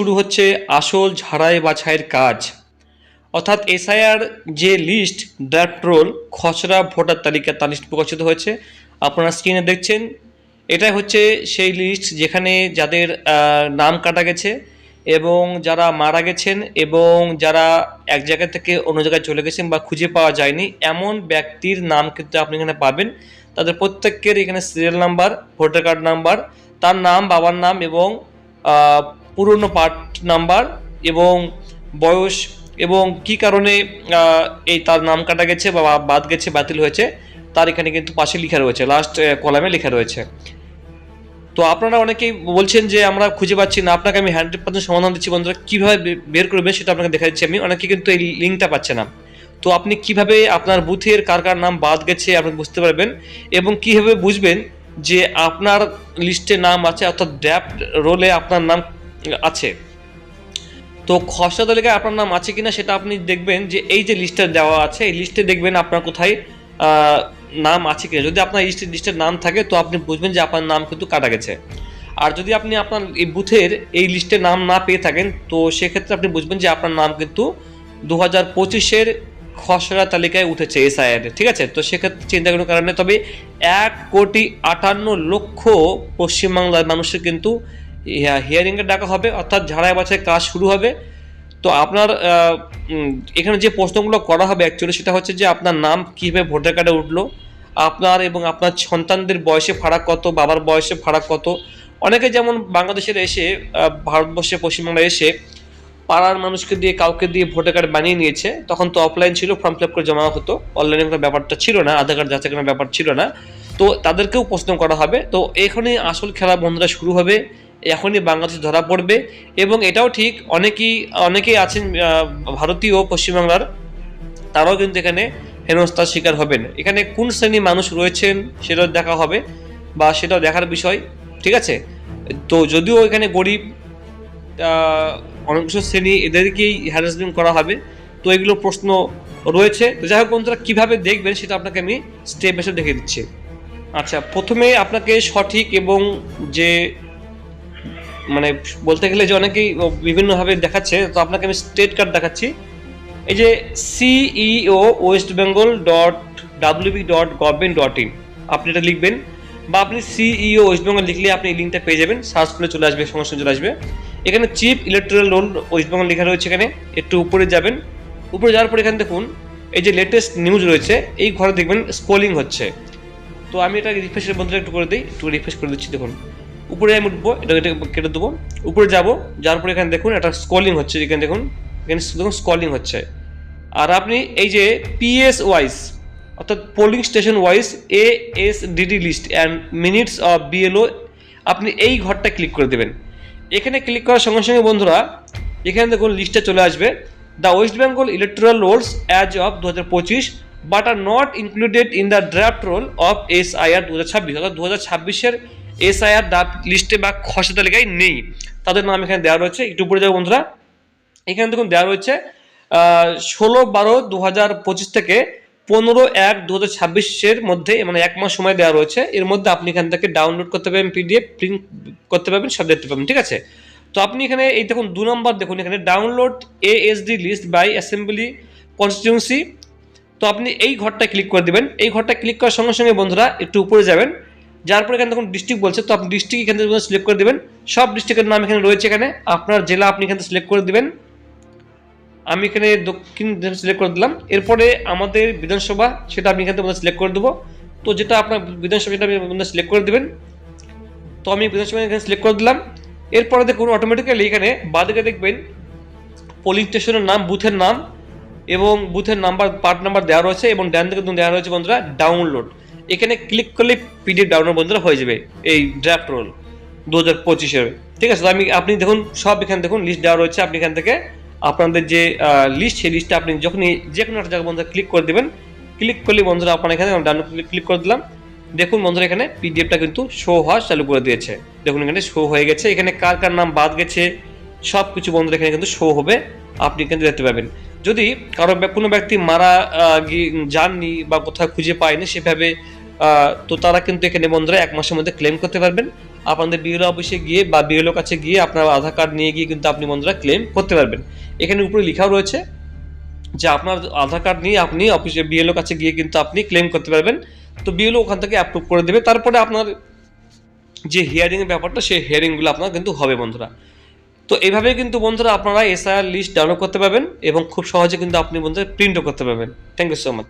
শুরু হচ্ছে আসল ঝাড়াই বাছাইয়ের কাজ। অর্থাৎ এসআইআর যে লিস্ট, ড্রাফট রোল, খসড়া ভোটার তালিকা তার লিস্ট প্রকাশিত হয়েছে। আপনারা স্ক্রিনে দেখছেন, এটাই হচ্ছে সেই লিস্ট যেখানে যাদের নাম কাটা গেছে এবং যারা মারা গেছেন এবং যারা এক জায়গা থেকে অন্য জায়গায় চলে গেছেন বা খুঁজে পাওয়া যায়নি, এমন ব্যক্তির নাম কিন্তু আপনি এখানে পাবেন। তাদের প্রত্যেকের এখানে serial number voter card number তার নাম, বাবার নাম এবং পুরনো পার্ট নাম্বার এবং বয়স এবং কি কারণে এই তার নাম কাটা গেছে বা বাদ গেছে, বাতিল হয়েছে, তার এখানে কিন্তু পাশে লেখা রয়েছে লাস্ট কলামে লেখা রয়েছে। তো আপনারা অনেকেই বলছেন যে আমরা খুঁজে পাচ্ছি না, আপনাকে আমি হান্ড্রেড পার্সেন্ট সমাধান দিচ্ছি, বন্ধুরা, কীভাবে বের করবেন সেটা আপনাকে দেখা দিচ্ছি আমি, অনেকে কিন্তু এই লিঙ্কটা পাচ্ছে না। তো আপনি কীভাবে আপনার বুথের কার কার নাম বাদ গেছে আপনি বুঝতে পারবেন এবং কীভাবে বুঝবেন যে আপনার লিস্টে নাম আছে, অর্থাৎ ড্যাপ রোলে আপনার নাম আছে। তো খসড়া তালিকায় আপনার নাম আছে কিনা সেটা আপনি দেখবেন যে এই যে লিস্টটা দেওয়া আছে, এই লিস্টে দেখবেন আপনার কোথায় নাম আছে কিনা। যদি আপনার লিস্টে লিস্টের নাম থাকে তো আপনি বুঝবেন যে আপনার নাম কিন্তু কাটা গেছে। আর যদি আপনি আপনার এই বুথের এই লিস্টে নাম না পেয়ে থাকেন তো সেক্ষেত্রে আপনি বুঝবেন যে আপনার নাম কিন্তু দু হাজার পঁচিশের খসড়া তালিকায় উঠেছে এসআইআর ঠিক আছে? তো সেক্ষেত্রে চিন্তা কোনো কারণে তবে এক কোটি আটান্ন লক্ষ পশ্চিমবাংলার মানুষের কিন্তু হিয়ারিংয়ে ডাকা হবে, অর্থাৎ ঝাড়াই বাছাই কাজ শুরু হবে, তো আপনার এখানে যে প্রশ্নগুলো করা হবে অ্যাকচুয়ালি সেটা হচ্ছে যে আপনার নাম কীভাবে ভোটার কার্ডে উঠল, আপনার এবং আপনার সন্তানদের বয়সে ফারাক কত, বাবার বয়সে ফারাক কত। অনেকে যেমন বাংলাদেশের এসে ভারতবর্ষে, পশ্চিমবাংলায় এসে পাড়ার মানুষকে দিয়ে, কাউকে দিয়ে ভোটার কার্ড বানিয়ে নিয়েছে, তখন তো অফলাইন ছিল ফর্ম ফিল করে জমা হতো। অনলাইনে কোনো ব্যাপারটা ছিল না, আধার কার্ড যাচাই কোনো ব্যাপার ছিল না। তো তাদেরকেও প্রশ্ন করা হবে। তো এখনই আসল খেলা বন্ধুরা শুরু হবে। এখনই বাংলাদেশ ধরা পড়বে এবং এটাও ঠিক অনেকেই অনেকেই আছেন ভারতীয় পশ্চিমবাংলার, তারাও কিন্তু এখানে হেনস্থার শিকার হবেন। এখানে কোন শ্রেণির মানুষ রয়েছেন সেটাও দেখা হবে বা সেটাও দেখার বিষয়, ঠিক আছে? তো যদিও এখানে গরিব অনেক শ্রেণি এদেরকেই হ্যারাসমেন্ট করা হবে, তো এগুলো প্রশ্ন রয়েছে। তো যাই হোক বন্ধুরা, কীভাবে দেখবেন সেটা আপনাকে আমি স্টেপ এসে দেখে দিচ্ছি। আচ্ছা প্রথমে আপনাকে সঠিক এবং যে মানে বলতে গেলে যে অনেকেই বিভিন্নভাবে দেখাচ্ছে, তো আপনাকে আমি স্টেট কার্ড দেখাচ্ছি। এই যে CEO West Bengal dot WB dot government dot in আপনি এটা লিখবেন বা আপনি সিইও ওয়েস্ট বেঙ্গল লিখলে আপনি এই লিঙ্কটা পেয়ে যাবেন সার্চ করলে চলে আসবে, সমস্যা চলে আসবে। এখানে chief electoral roll West Bengal লেখা রয়েছে এখানে, একটু উপরে যাবেন। উপরে যাওয়ার পর এখানে দেখুন, এই যে লেটেস্ট নিউজ রয়েছে, এই ঘরে দেখবেন স্ক্রলিং হচ্ছে। তো আমি এটা রিফ্রেশের বন্ধুরা একটু করে দিই, একটু রিফ্রেশ করে দিচ্ছি, দেখুন। উপরে আমি উঠবো এটা এটা কেটে দেবো। উপরে যাব, যাওয়ার পরে এখানে দেখুন, একটা স্কলিং হচ্ছে, এখানে দেখুন এখানে দেখুন স্কলিং হচ্ছে। আর আপনি এই যে পিএস ওয়াইজ অর্থাৎ polling station wise A S DD list and minutes of BLO আপনি এই ঘরটা ক্লিক করে দেবেন। এখানে ক্লিক করার সঙ্গে সঙ্গে বন্ধুরা, এখানে দেখুন লিস্টে চলে আসবে। The West Bengal electoral rolls as of দু হাজার পঁচিশ but are not included in the draft roll of S IR দু হাজার ছাব্বিশ, অর্থাৎ দু হাজার ছাব্বিশের এস আইআর ড্রাফট লিস্টে বা খসড়া তালিকায় নেই। তাদের নাম এখানে দেওয়া রয়েছে। একটু উপরে যাব বন্ধুরা। এখানে দেখুন দেওয়া রয়েছে ষোলো বারো দু থেকে পনেরো এক দু হাজার ছাব্বিশের মধ্যে মানে এক মাস সময় দেওয়া রয়েছে। এর মধ্যে আপনি এখান থেকে ডাউনলোড করতে পারবেন পিডিএফ প্রিন্ট করতে পারবেন, সব দেখতে পাবেন, ঠিক আছে? তো আপনি এখানে এই দেখুন দু নম্বর দেখুন, এখানে download ASD list by assembly constituency তো আপনি এই ঘরটা ক্লিক করে দিবেন। এই ঘরটা ক্লিক করার সঙ্গে সঙ্গে বন্ধুরা একটু উপরে যাবেন। যার পরে এখানে দেখুন ডিস্ট্রিক্ট বলছে, তো আপনি ডিস্ট্রিক্ট এখান থেকে সিলেক্ট করে দেবেন। সব ডিস্ট্রিক্টের নাম এখানে রয়েছে এখানে। আপনার জেলা আপনি এখানে সিলেক্ট করে দেবেন। আমি এখানে দক্ষিণ সিলেক্ট করে দিলাম। এরপরে আমাদের বিধানসভা, সেটা আপনি এখান থেকে সিলেক্ট করে দেবো। তো যেটা আপনার বিধানসভা, সেটা আপনি সিলেক্ট করে দেবেন। তো আমি বিধানসভা এখানে সিলেক্ট করে দিলাম। এরপরে দেখুন অটোমেটিক্যালি এখানে বাদিকে দেখবেন পোলিং স্টেশনের নাম বুথের নাম এবং বুথের নাম্বার পার্ট নাম্বার দেওয়া রয়েছে এবং ডান থেকে দেওয়া রয়েছে বন্ধুরা ডাউনলোড এখানে ক্লিক করলে পিডিএফ ডাউনলোড বন্ধুরা হয়ে যাবে, এই ড্রাফট রোল দু হাজার পঁচিশের। ঠিক আছে আমি, আপনি দেখুন, সব এখানে দেখুন লিস্ট দেওয়া রয়েছে, আপনি এখান থেকে আপনাদের যে লিস্ট সেই লিস্টটা আপনি যখনই যে কোনো একটা জায়গায় বন্ধুরা ক্লিক করে দেবেন ক্লিক করলে বন্ধুরা আপনার এখানে ডাউনলোড ক্লিক করে দিলাম। দেখুন বন্ধুরা এখানে পিডিএফটা কিন্তু শো হওয়া চালু করে দিয়েছে। দেখুন এখানে শো হয়ে গেছে, এখানে কার কার নাম বাদ গেছে সব কিছু বন্ধুরা এখানে কিন্তু শো হবে, আপনি কিন্তু দেখতে পাবেন। যদি কারও কোনো ব্যক্তি মারা যাননি বা কোথাও খুঁজে পায়নি, সেভাবে তো তারা কিন্তু এখানে বন্ধুরা এক মাসের মধ্যে ক্লেম করতে পারবেন। আপনাদের বিএলও অফিসে গিয়ে বা বিএলও কাছে গিয়ে আপনার আধার কার্ড নিয়ে গিয়ে কিন্তু আপনি বন্ধুরা ক্লেম করতে পারবেন। এখানে উপরে লেখাও রয়েছে যে আপনার আধার কার্ড নিয়ে আপনি অফিসে বিএলও কাছে গিয়ে কিন্তু আপনি ক্লেম করতে পারবেন। তো বিএলও ওখান থেকে অ্যাপ্রুভ করে দেবে। তারপরে আপনার যে হিয়ারিংয়ের ব্যাপারটা, সেই হিয়ারিংগুলো আপনার কিন্তু হবে বন্ধুরা। তো এইভাবে কিন্তু বন্ধুরা আপনারা এসআইআর লিস্ট ডাউনলোড করতে পারবেন এবং খুব সহজে কিন্তু আপনি বন্ধুরা প্রিন্টও করতে পারবেন। Thank you so much